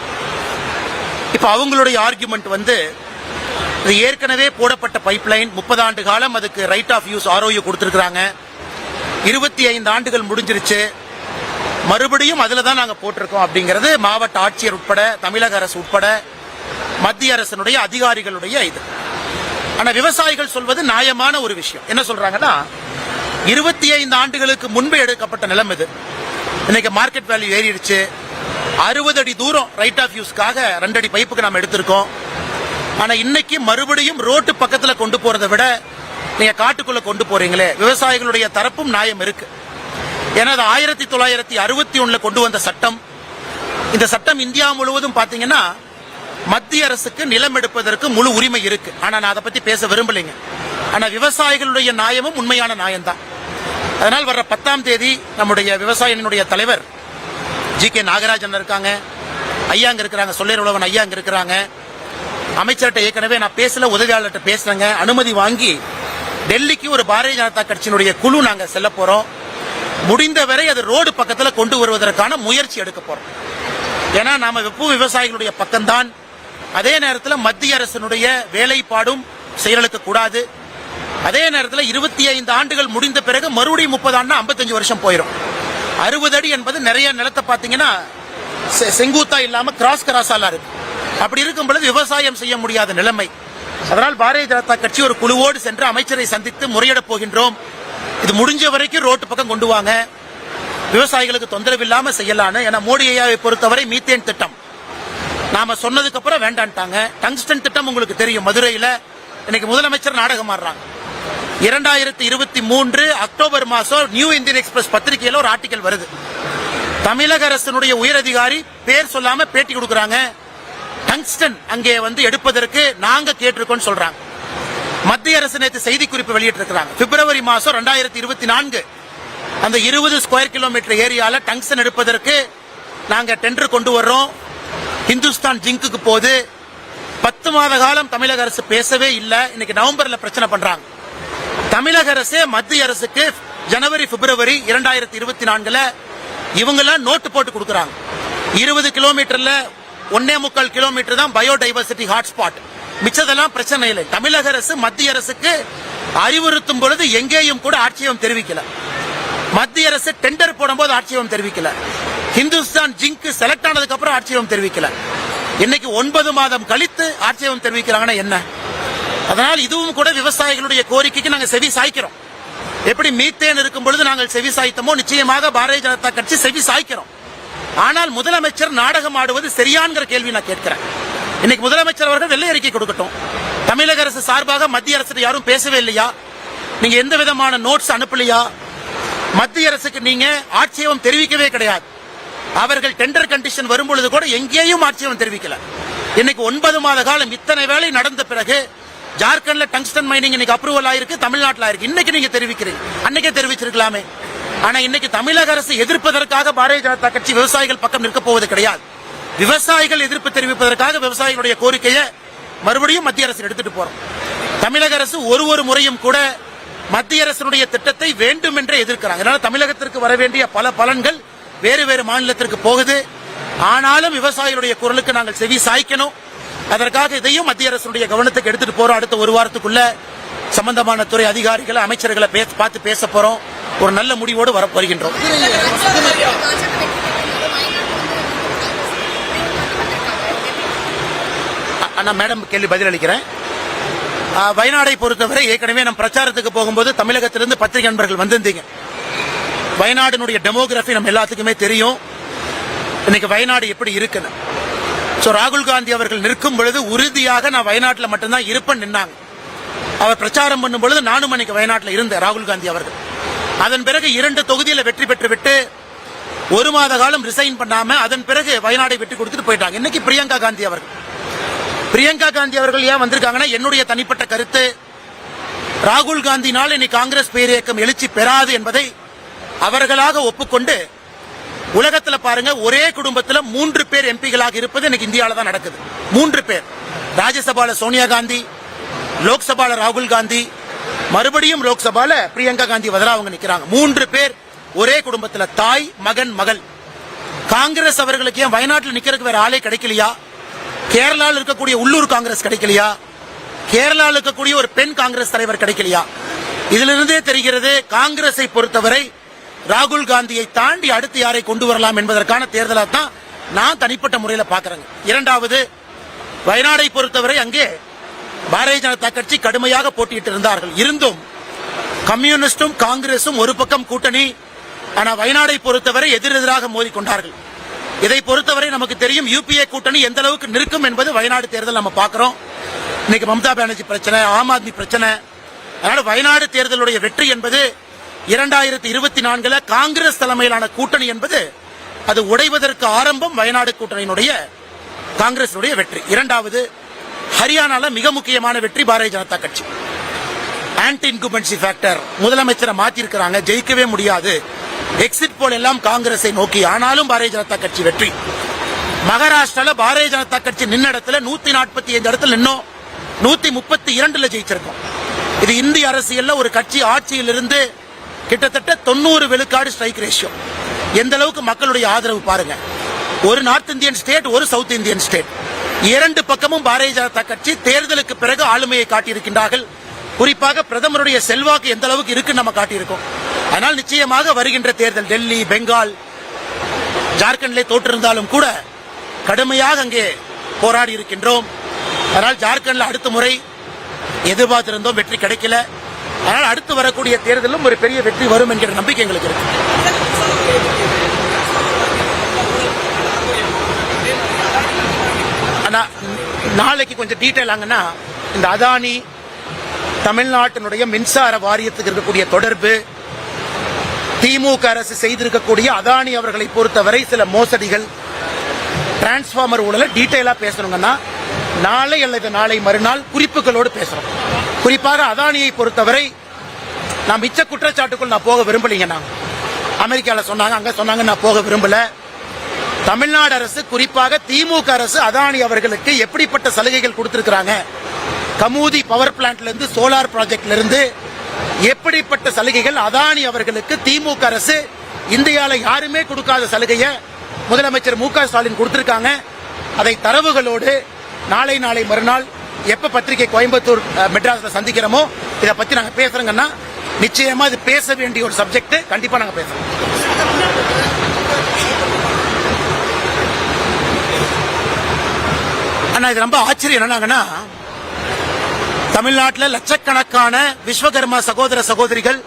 இப்ப அவங்களுடைய ஆர்குமெண்ட் வந்து இது ஏற்கனவே போடப்பட்ட பைப்லைன் முப்பது ஆண்டு காலம் அதுக்கு ரைட் ஆஃப் யூஸ் ஆர்ஓயு கொடுத்துருக்குறாங்க. இருபத்தி ஐந்து ஆண்டுகள் முடிஞ்சிருச்சு. மறுபடியும் அதில் தான் நாங்கள் போட்டிருக்கோம் அப்படிங்கிறது மாவட்ட ஆட்சியர் உட்பட தமிழக அரசு உட்பட மத்திய அரசினுடைய அதிகாரிகளுடைய இது. ஆனால் விவசாயிகள் சொல்வது நியாயமான ஒரு விஷயம். என்ன சொல்றாங்கன்னா இருபத்தி ஐந்து ஆண்டுகளுக்கு முன்பு எடுக்கப்பட்ட நிலம் இது. இன்னைக்கு மார்க்கெட் வேல்யூ ஏறிடுச்சு. அறுபது அடி தூரம் ரைட் ஆஃப் யூஸ்க்காக ரெண்டு அடி பைப்புக்கு நாம் எடுத்திருக்கோம். ஆனா இன்னைக்கு மறுபடியும் ரோட்டு பக்கத்துல கொண்டு போறதை விட நீங்க காட்டுக்குள்ள கொண்டு போறீங்களே. விவசாயிகளுடைய தரப்பும் நியாயம் இருக்கு. ஏன்னா அது ஆயிரத்தி தொள்ளாயிரத்தி அறுபத்தி ஒண்ணுல கொண்டு வந்த சட்டம். இந்த சட்டம் இந்தியா முழுவதும் பாத்தீங்கன்னா மத்திய அரசுக்கு நிலம் எடுப்பதற்கு முழு உரிமை இருக்கு. ஆனா நான் அதை பத்தி பேச விரும்பலைங்க. ஆனா விவசாயிகளுடைய நியாயமும் உண்மையான நியாயம்தான். அதனால் வர்ற பத்தாம் தேதி நம்முடைய விவசாயினுடைய தலைவர் ஜி கே நாகராஜன் இருக்காங்க. ஐயா இருக்கிறாங்க சொல்லேர் உழவன் ஐயா இருக்கிறாங்க. அமைச்சர்கிட்ட ஏற்கனவே நான் பேசல உதவியாளர்கிட்ட பேசுறேங்க. அனுமதி வாங்கி டெல்லிக்கு ஒரு பாரதிய ஜனதா கட்சியினுடைய குழு நாங்க செல்ல போறோம். முடிந்தவரை அது ரோடு பக்கத்துல கொண்டு வருவதற்கான முயற்சி எடுக்க போறோம். ஏன்னா நாம வெப்பு விவசாயிகளுடைய பக்கம்தான். அதே நேரத்தில் மத்திய அரசினுடைய வேலைப்பாடும் செயலுக்கு கூடாது. அதே நேரத்தில் இருபத்தி ஐந்து ஆண்டுகள் முடிந்த பிறகு மறுபடியும் முப்பது ஆண்டு ஐம்பத்தஞ்சு வருஷம் போயிடும் அறுபது அடி என்பது நிறைய நிலத்தை பார்த்தீங்கன்னா செ- செங்குத்தா இல்லாம கிராஸ் கிராஸாலாம் இருக்கு. அப்படி இருக்கும் பொழுது விவசாயம் செய்ய முடியாத நிலைமை. அதனால் பாரதிய ஜனதா கட்சி ஒரு குழுவோடு சென்று அமைச்சரை சந்தித்து முறையிடப் போகின்றோம். இது முடிஞ்ச வரைக்கும் ரோட்டு பக்கம் கொண்டு வாங்க. விவசாயிகளுக்கு தொந்தரவு இல்லாம செய்யலான்னு. ஏன்னா மோடி ஐயாவை பொறுத்தவரை மீத்தேன் திட்டம். நாம சொன்னதுக்கு அப்புறம் வேண்டான்ட்டாங்க. டங்ஸ்டன் திட்டம் உங்களுக்கு தெரியும். மதுரையில இன்னைக்கு முதலமைச்சர் நாடகம் ஆடுறாங்க. இரண்டாயிரத்தி இருபத்தி மூன்று அக்டோபர் மாசம் நியூ இந்தியன் எக்ஸ்பிரஸ் பத்திரிகையில ஒரு ஆர்டிக்கல் வருது. தமிழக அரசினுடைய உயரதிகாரி பேர் சொல்லாம பேட்டி கொடுக்குறாங்க. டங்ஸ்டன் அங்கே வந்து எடுப்பதற்கு நாங்க கேட்டிருக்கோம் சொல்றாங்க. மத்திய அரசு நேற்று செய்திக்குறிப்பு வெளியிட்டிருக்கிறாங்க. பிப்ரவரி மாசம் ரெண்டாயிரத்தி இருபத்தி நான்கு. அந்த இருபது ஸ்கொயர் கிலோமீட்டர் ஏரியால டங்ஸ்டன் எடுப்பதற்கு நாங்க டெண்டர் கொண்டு வர்றோம். ஹிந்துஸ்தான் ஜிங்குக்கு போது பத்து மாத காலம் தமிழக அரசு பேசவே இல்லை. இன்னைக்கு நவம்பர்ல பிரச்சனை பண்றாங்க. தமிழக அரசே மத்திய அரசுக்கு ஜனவரி பிப்ரவரி இரண்டாயிரத்தி இருபத்தி நான்குல இவங்கெல்லாம் நோட்டு போட்டு கொடுக்கறாங்க. இருபது கிலோமீட்டர்ல ஒன்னே முக்கால் கிலோமீட்டர் தான் பயோடைவர்சிட்டி ஹாட்ஸ்பாட் மிச்சதெல்லாம் பிரச்சனை இல்லை. தமிழக அரசு மத்திய அரசுக்கு அறிவுறுத்தும் பொழுது எங்கேயும் கூட ஆட்சேபம் தெரிவிக்கல. மத்திய அரசு டெண்டர் போடும்போது ஆட்சேபம் தெரிவிக்கல. ஹிந்துஸ்தான் ஜிங்க் செலக்ட் ஆனதுக்கு அப்புறம் ஆட்சேபம் தெரிவிக்கல. இன்னைக்கு ஒன்பது மாதம் கழித்து ஆட்சேபம் தெரிவிக்கிறாங்கன்னா என்ன? அதனால் இதுவும் கூட விவசாயிகளுடைய கோரிக்கைக்கு நாங்கள் செவி சாய்க்கிறோம். எப்படி மீத்தேன் இருக்கும் பொழுது நாங்கள் செவி சாய்த்தமோ நிச்சயமாக பாரதிய ஜனதா கட்சி செவி சாய்க்கிறோம். ஆனால் முதலமைச்சர் நாடகம் ஆடுவது சரியான்கிற கேள்வி நான் கேட்கிறேன். இன்னைக்கு முதலமைச்சர் அவர்கள் வெள்ளை அறிக்கை கொடுக்கட்டும். தமிழக அரசு சார்பாக மத்திய அரசு யாரும் பேசவே இல்லையா? நீங்க எந்த விதமான நோட்ஸ் அனுப்பலையா? மத்திய அரசுக்கு நீங்க ஆட்சேபம் தெரிவிக்கவே கிடையாது. அவர்கள் டெண்டர் கண்டிஷன் வரும்பொழுது கூட எங்கேயும் ஆட்சேபம் தெரிவிக்கல. இன்னைக்கு ஒன்பது மாத காலம் இத்தனை வேலை நடந்த பிறகு ஜார்க்கண்ட்ல டங்ஸ்டன் மைனிங் இன்னைக்கு அப்ரூவல் ஆயிருக்கு தமிழ்நாட்டில் ஆயிருக்கு. இன்னைக்கு நீங்க தெரிவிக்கிறீங்க. அன்னைக்கே தெரிவிச்சிருக்கலாமே. ஆனா இன்னைக்கு தமிழக அரசு எதிர்ப்பதற்காக பாரதிய ஜனதா கட்சி விவசாயிகள் பக்கம் நிற்க போவது கிடையாது. விவசாயிகள் எதிர்ப்பு தெரிவிப்பதற்காக விவசாயிகளுடைய கோரிக்கையை மறுபடியும் மத்திய அரசு எடுத்துட்டு போறோம். தமிழக அரசு ஒரு ஒரு முறையும் கூட மத்திய அரசினுடைய திட்டத்தை வேண்டுமென்றே எதிர்க்கிறாங்க. அதனால தமிழகத்திற்கு வர வேண்டிய பல பலன்கள் வேறு வேறு மாநிலத்திற்கு போகுது. ஆனாலும் விவசாயிகளுடைய குரலுக்கு நாங்கள் செவி சாய்க்கணும். அதற்காக இதையும் மத்திய அரசுடைய கவனத்துக்கு எடுத்துட்டு போறோம். அடுத்த ஒரு வாரத்துக்குள்ள சம்பந்தமான துறை அதிகாரிகளை அமைச்சர்களை பார்த்து பேச போறோம். ஒரு நல்ல முடிவோடு வர வருகின்றோம் அண்ணா மேடம் கேள்வி பதிலளிக்கிறேன் அளிக்கிறேன். வயநாடை பொறுத்தவரை ஏற்கனவே நம் பிரச்சாரத்துக்கு போகும்போது தமிழகத்திலிருந்து பத்திரிகை நண்பர்கள் வந்திருந்தீங்க. வயநாடினுடைய டெமோகிராஃபி நம்ம எல்லாத்துக்குமே தெரியும். இன்னைக்கு வயநாடு எப்படி இருக்குன்னு. ஸோ ராகுல் காந்தி அவர்கள் நிற்கும் பொழுது உறுதியாக நான் வயநாட்டில் மட்டும்தான் இருப்பேன் நின்னாங்க. அவர் பிரச்சாரம் பண்ணும் பொழுது நானும் அன்னைக்கு வயநாட்டில் இருந்தேன் ராகுல் காந்தி அவர்கள். அதன் பிறகு இரண்டு தொகுதியில் வெற்றி பெற்று விட்டு ஒரு மாத காலம் ரிசைன் பண்ணாம அதன் பிறகு வயநாடை வெற்றி கொடுத்துட்டு போயிட்டாங்க. இன்னைக்கு பிரியங்கா காந்தி அவர்கள். பிரியங்கா காந்தி அவர்கள் ஏன் வந்திருக்காங்கன்னா என்னுடைய தனிப்பட்ட கருத்து. ராகுல் காந்தினால் இன்னைக்கு காங்கிரஸ் பேரியக்கம் எழுச்சி பெறாது என்பதை அவர்களாக ஒப்புக்கொண்டு உலகத்தில் பாருங்க ஒரே குடும்பத்தில் மூன்று பேர் எம்பிகளாக இருப்பது இன்னைக்கு இந்தியாவில தான் நடக்குது. மூன்று பேர். ராஜ்யசபால சோனியா காந்தி லோக்சபால ராகுல் காந்தி மறுபடியும் லோக்சபால பிரியங்கா காந்தி வதரா அவங்க நிக்கிறாங்க. மூன்று பேர் ஒரே குடும்பத்துல தாய் மகன் மகள். காங்கிரஸ் அவர்களுக்கு ஏன் வயநாட்டில் நிக்கிறதுக்கு வேற ஆளே கிடைக்கலையா? கேரளாவில் இருக்கக்கூடிய உள்ளூர் காங்கிரஸ் கிடைக்கலையா? கேரளாவில் இருக்கக்கூடிய ஒரு பெண் காங்கிரஸ் தலைவர் கிடைக்கலையா? இதிலிருந்தே தெரிகிறது காங்கிரஸை பொறுத்தவரை ராகுல் காந்தியை தாண்டி அடுத்து யாரை கொண்டு வரலாம் என்பதற்கான தேர்தலாக தான் நான் தனிப்பட்ட முறையில் பார்க்குறேங்க. இரண்டாவது வயநாடை பொறுத்தவரை அங்கே பாரதிய ஜனதா கட்சி கடுமையாக போட்டியிட்டு இருந்தார்கள். இருந்தும் கம்யூனிஸ்டும் காங்கிரசும் ஒரு பக்கம் கூட்டணி ஆனால் வயநாடை பொறுத்தவரை எதிரெதிராக மோதிக்கொண்டார்கள் இதை பொறுத்தவரை நமக்கு தெரியும் யூபிஏ கூட்டணி எந்த அளவுக்கு நிற்கும் என்பது வயநாடு தேர்தல் நம்ம பார்க்கிறோம். இன்னைக்கு மம்தா பானர்ஜி பிரச்சனை ஆம் ஆத்மி பிரச்சனை. அதனால வயநாடு தேர்தலுடைய வெற்றி என்பது இரண்டாயிரத்தி இருபத்தி நான்குல காங்கிரஸ் தலைமையிலான கூட்டணி என்பது அது உடைவதற்கு ஆரம்பம் வயநாடு கூட்டணியினுடைய காங்கிரசுடைய வெற்றி. இரண்டாவது ஹரியானால மிக முக்கியமான வெற்றி பாரதிய ஜனதா கட்சி. ஆன்டி இன்குபன்சி ஃபேக்டர் முதலமைச்சரை மாத்திருக்கிறாங்க ஜெயிக்கவே முடியாது. எக்ஸிட் போல் எல்லாம் காங்கிரஸை நோக்கி ஆனாலும் பாரதிய ஜனதா கட்சி வெற்றி. மகாராஷ்டிரால பாரதிய ஜனதா கட்சி நின்ன இடத்துல நூத்தி நாற்பத்தி ஐந்து இடத்துல நின்னோம் நூத்தி முப்பத்தி இரண்டுல ஜெயிச்சிருக்கோம். இது இந்திய அரசியல்ல ஒரு கட்சி ஆட்சியில் இருந்து கிட்டத்தட்ட தொண்ணூறு விழுக்காடு ஸ்ட்ரைக் ரேஷியோ எந்த அளவுக்கு மக்களுடைய ஆதரவு பாருங்க. ஒரு நார்த் இந்தியன் ஸ்டேட் ஒரு சவுத் இந்தியன் ஸ்டேட் இரண்டு பக்கமும் பாரதிய ஜனதா கட்சி தேர்தலுக்கு பிறகு ஆளுமையை காட்டியிருக்கின்றார்கள். குறிப்பாக பிரதமருடைய செல்வாக்கு எந்த அளவுக்கு இருக்குன்னு நம்ம காட்டியிருக்கோம். ஆனால் நிச்சயமாக வருகின்ற தேர்தல் டெல்லி பெங்கால் ஜார்க்கண்ட்ல தோற்றிருந்தாலும் கூட கடுமையாக அங்கே போராடி இருக்கின்றோம். அதனால் ஜார்க்கண்ட்ல அடுத்த முறை எதிர்பார்த்திருந்தோம் வெற்றி கிடைக்கல. அதனால் அடுத்து வரக்கூடிய தேர்தலும் ஒரு பெரிய வெற்றி வரும் என்கிற நம்பிக்கை எங்களுக்கு இருக்கு ஆனா நாளைக்கு கொஞ்சம் டீட்டெயில் ஆங்கன்னா இந்த அதானி தமிழ்நாட்டினுடைய மின்சார வாரியத்துக்கு இருக்கக்கூடிய தொடர்பு திமுக அரசு செய்திருக்கக்கூடிய அதானி அவர்களை பொறுத்தவரை சில மோசடிகள் டிரான்ஸ்ஃபார்மர் ஊழல டீட்டெயிலா பேசணுங்கன்னா நாளை அல்லது நாளை மறுநாள் குறிப்புகளோடு பேசுறோம். குறிப்பாக அதானியை பொறுத்தவரை நான் மிச்ச குற்றச்சாட்டுக்குள் நான் போக விரும்பலையண்ணா அமெரிக்காவில் சொன்னாங்க அங்க சொன்னாங்க நான் போக விரும்பல. தமிழ்நாடு அரசு குறிப்பாக திமுக அரசு அதானி அவர்களுக்கு எப்படிப்பட்ட சலுகைகள் கொடுத்திருக்கிறாங்க? கமூதி பவர் பிளான்ட்ல இருந்து சோலார் ப்ராஜெக்ட்ல இருந்து எப்படிப்பட்ட சலுகைகள் அதானி அவர்களுக்கு திமுக அரசு இந்தியால யாருமே கொடுக்காத சலுகையை முதலமைச்சர் மு க ஸ்டாலின் கொடுத்திருக்காங்க. அதை தரவுகளோடு நாளை நாளை மறுநாள் எப்ப பத்திரிகை கோயம்புத்தூர் மெட்ராஸ்ல சந்திக்கிறோமோ இதை பத்தி நாங்க பேசுறோங்கன்னா நிச்சயமா இது பேச வேண்டிய ஒரு சப்ஜெக்ட் கண்டிப்பா நாங்க பேசுறோம். ஆனா இது ரொம்ப ஆச்சரியம் என்னன்னாங்கன்னா தமிழ்நாட்டில் லட்சக்கணக்கான விஸ்வகர்மா சகோதர சகோதரிகள்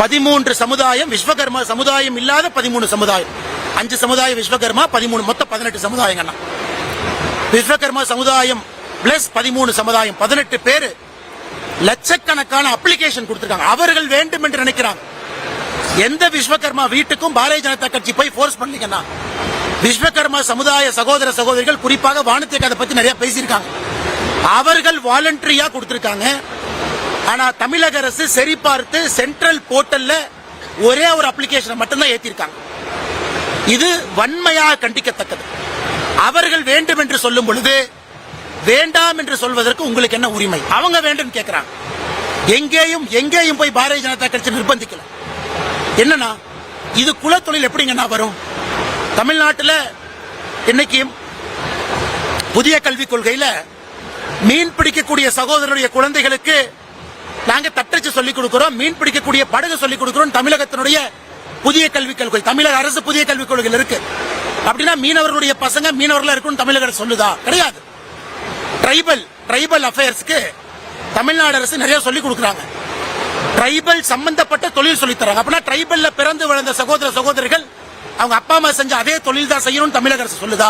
பதிமூன்று சமுதாயம் விஸ்வகர்மா சமுதாயம் இல்லாத பதிமூணு சமுதாயம். அஞ்சு சமுதாய விஸ்வகர்மா பதிமூணு மொத்தம் பதினெட்டு சமுதாயங்கண்ணா விஸ்வகர்மா சமுதாயம் பிளஸ் பதிமூணு சமுதாயம் பதினெட்டு பேர் லட்சக்கணக்கான அப்ளிகேஷன் கொடுத்திருக்காங்க. அவர்கள் வேண்டும் என்று நினைக்கிறாங்க. எந்த விஸ்வகர்மா வீட்டுக்கும் பாரதிய ஜனதா கட்சி போய் ஃபோர்ஸ் பண்ணீங்கன்னா விஸ்வகர்மா சமுதாய சகோதர சகோதரிகள் குறிப்பாக வானத்துக்கு அதை பத்தி நிறைய பேசியிருக்காங்க. அவர்கள் வாலண்டரியா கொடுத்திருக்காங்க. ஆனா தமிழக அரசு சரி பார்த்து சென்ட்ரல் போர்ட்டல்ல ஒரே ஒரு அப்ளிகேஷனை மட்டும்தான் ஏத்திருக்காங்க இது வன்மையாக கண்டிக்கத்தக்கது. அவர்கள் வேண்டும் என்று சொல்லும் பொழுது வேண்டாம் என்று சொல்வதற்கு உங்களுக்கு என்ன உரிமை? அவங்க வேண்டும் கேட்கிறாங்க எங்கேயும் எங்கேயும் போய் பாரதிய ஜனதா கட்சி நிர்பந்திக்கல. என்னன்னா இது குலத்தொழில் எப்படிங்கண்ணா வரும்? தமிழ்நாட்டில் இன்னைக்கு புதிய கல்விக் கொள்கையில் மீன் பிடிக்கக்கூடிய சகோதரருடைய குழந்தைகளுக்கு நாங்க தட்டச்சு சொல்லிக் கொடுக்கிறோம். மீன் பிடிக்கக்கூடிய படகு சொல்லிக் கொடுக்கிறோம். தமிழகத்தினுடைய புதிய கல்விக் கொள்கை தமிழக அரசு புதிய கல்விக் கொள்கையில் இருக்கு. அப்படின்னா மீனவர்களுடைய பசங்க மீனவர்களா இருக்கும்னு தமிழக அரசு சொல்லுதா? கிடையாது. ட்ரைபல் ட்ரைபல் அஃபேர்ஸ்க்கு தமிழ்நாடு அரசு நிறைய சொல்லிக் கொடுக்குறாங்க. ட்ரைபல் சம்பந்தப்பட்ட தொழில் சொல்லித் தராங்க. அப்படின்னா ட்ரைபல்ல பிறந்து வளர்ந்த சகோதர சகோதரிகள் அவங்க அப்பா அம்மா செஞ்ச அதே தொழில் தான் செய்யணும்னு தமிழக அரசு சொல்லுதா?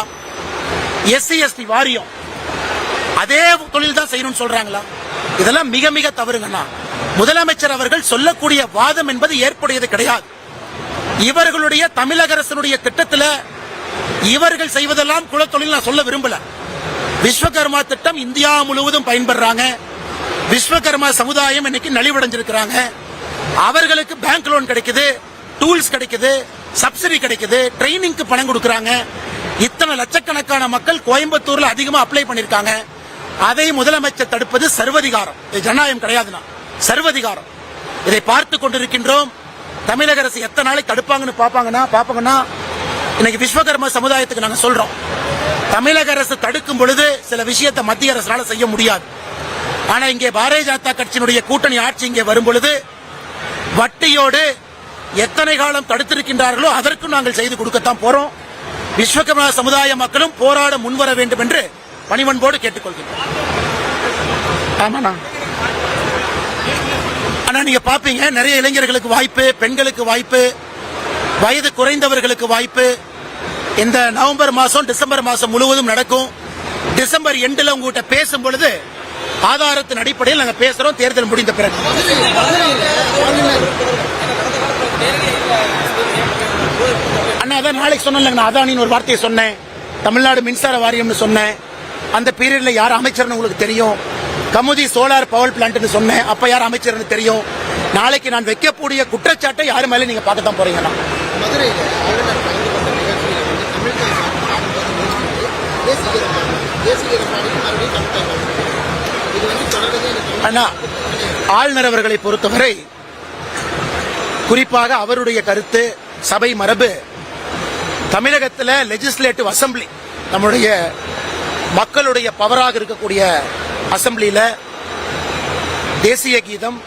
எஸ்சி எஸ்டி வாரியம். அதே தொழில் தான் செய்யணும்னு சொல்றாங்களா? இதெல்லாம் மிக மிக தவறுங்கண்ணா. முதலமைச்சர் அவர்கள் சொல்லக்கூடிய வாதம் என்பது ஏற்புடையது கிடையாது. இவர்களுடைய தமிழக அரசனுடைய திட்டத்தில் இவர்கள் செய்வதெல்லாம் குலத்தொழில் நான் சொல்ல விரும்பல. விஸ்வகர்மா திட்டம் இந்தியா முழுவதும் பயன்படுறாங்க. விஸ்வகர்மா சமுதாயம் இன்னைக்கு நலிவடைஞ்சிருக்கிறாங்க. அவர்களுக்கு பேங்க் லோன் கிடைக்குது டூல்ஸ் கிடைக்குது. சப்சிடி கிடைக்குது ட்ரைனிங்க்கு பணம் கொடுக்குறாங்க. இத்தனை லட்சக்கணக்கான மக்கள் கோயம்புத்தூர்ல அதிகமா அப்ளை பண்ணிருக்காங்க அதை முதலமைச்சர் தடுப்பது சர்வதிகாரம். இது ஜனநாயகம் கிடையாதுன்னா சர்வதிகாரம். இதை பார்த்து கொண்டிருக்கின்றோம். தமிழக அரசு எத்தனை நாளைக்கு தடுப்பாங்கன்னு பாப்பாங்கன்னா பாப்பாங்கன்னா இன்னைக்கு விஸ்வகர்ம சமுதாயத்துக்கு நாங்க சொல்றோம். தமிழக அரசு தடுக்கும் பொழுது சில விஷயத்தை மத்திய அரசால செய்ய முடியாது. ஆனா இங்கே பாரதிய ஜனதா கட்சியினுடைய கூட்டணி ஆட்சி இங்கே வரும் பொழுது வட்டியோடு எத்தனை காலம் தடுத்திருக்கின்றார்களோ அதற்கும் நாங்கள் செய்து கொடுக்கத்தான் போறோம். விஸ்வகர்மா சமுதாய மக்களும் போராட முன்வர வேண்டும் என்று பணிவன்போடு கேட்டுக்கொள்கின்றோம். ஆமாண்ணா. ஆனா நீங்க பாப்பீங்க நிறைய இளைஞர்களுக்கு வாய்ப்பு பெண்களுக்கு வாய்ப்பு வயது குறைந்தவர்களுக்கு வாய்ப்பு. இந்த நவம்பர் மாசம் டிசம்பர் மாசம் முழுவதும் நடக்கும். டிசம்பர் எண்டுல உங்ககிட்ட பேசும் பொழுது ஆதாரத்தின் அடிப்படையில் நாங்க பேசுறோம் தேர்தல் முடிந்த பிறகு. அண்ணா அதான் நாளைக்கு சொன்னேன் நான் அதானின்னு ஒரு வார்த்தையை சொன்னேன். தமிழ்நாடு மின்சார வாரியம்னு சொன்னேன். அந்த பீரியட்ல யார் அமைச்சர்னு உங்களுக்கு தெரியும். கமுதி சோலார் பவர் பிளான்ட்னு சொன்னேன். அப்ப யார் அமைச்சர்னு தெரியும். நாளைக்கு நான் வைக்கக்கூடிய குற்றச்சாட்டை யாரு மேல நீங்க தொடர்ந்து இந்த தமிழ் அண்ணா ஆளுநர் அவர்களை பொறுத்தவரை குறிப்பாக அவருடைய கருத்து சபை மரபு தமிழகத்தில் லெஜிஸ்லேட்டிவ் அசம்பிளி நம்முடைய மக்களுடைய பவராக இருக்கக்கூடிய அசம்பிளியில் தேசிய கீதம்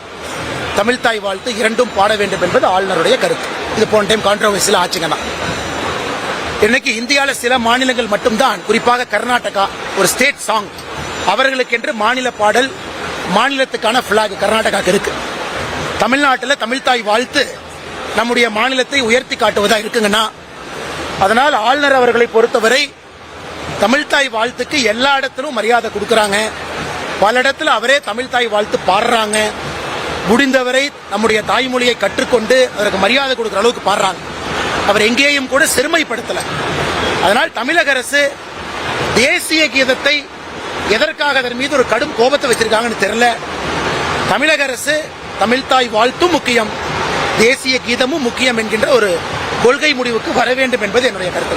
தமிழ்தாய் வாழ்த்து இரண்டும் பாட வேண்டும் என்பது ஆளுநருடைய கருத்து. இது போன டைம் கான்ட்ரவர்சியில் ஆச்சுங்கன்னா இன்னைக்கு இந்தியாவில் சில மாநிலங்கள் மட்டும்தான் குறிப்பாக கர்நாடகா ஒரு ஸ்டேட் சாங் அவர்களுக்கென்று மாநில பாடல் மாநிலத்துக்கான பிளாக் கர்நாடகாவுக்கு இருக்குது தமிழ்நாட்டில் தமிழ்தாய் வாழ்த்து நம்முடைய மாநிலத்தை உயர்த்தி காட்டுவதா இருக்குங்கன்னா அதனால் ஆளுநர் அவர்களை பொறுத்தவரை தமிழ்தாய் வாழ்த்துக்கு எல்லா இடத்திலும் மரியாதை கொடுக்குறாங்க. பல இடத்துல அவரே தமிழ்தாய் வாழ்த்து பாடுறாங்க. முடிந்தவரை நம்முடைய தாய்மொழியை கற்றுக்கொண்டு அதற்கு மரியாதை கொடுக்குற அளவுக்கு பாடுறாங்க. அவர் எங்கேயும் கூட சிறுமைப்படுத்தல அதனால் தமிழக அரசு தேசிய கீதத்தை எதற்காக அதன் மீது ஒரு கடும் கோபத்தை வச்சிருக்காங்கன்னு தெரியல. தமிழக அரசு தமிழ்தாய் வாழ்த்தும் முக்கியம். தேசிய கீதமும் முக்கியம் என்கின்ற ஒரு கொள்கை முடிவுக்கு வர வேண்டும் என்பது என்னுடைய கருத்து.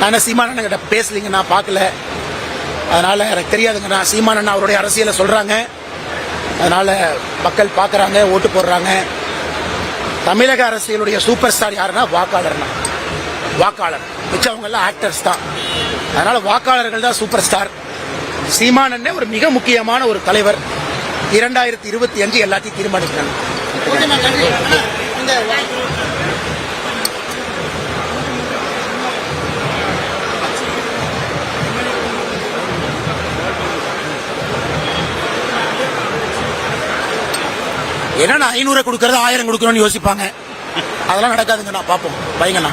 நான் சீமானண்ணன் கிட்ட பேசலிங்க நான் பார்க்கல. அதனால எனக்கு தெரியாதுங்க நான் சீமானண்ணா அவருடைய அரசியலை சொல்றாங்க. அதனால மக்கள் பார்க்குறாங்க ஓட்டு போடுறாங்க. தமிழக அரசியலுடைய சூப்பர் ஸ்டார் யாருன்னா வாக்காளர்னா. வாக்காளர். மிச்சவங்க எல்லாம் ஆக்டர்ஸ் தான். அதனால வாக்காளர்கள் தான் சூப்பர் ஸ்டார். சீமானன்னே ஒரு மிக முக்கியமான ஒரு தலைவர். இரண்டாயிரத்தி இருபத்தி அஞ்சு எல்லாத்தையும் தீர்மானிக்கிறாங்க. என்னன்னா ஐநூறு கொடுக்கறது ஆயிரம் கொடுக்கணும்னு யோசிப்பாங்க. அதெல்லாம் நடக்காதுங்கண்ணா பார்ப்போம். பயங்கண்ணா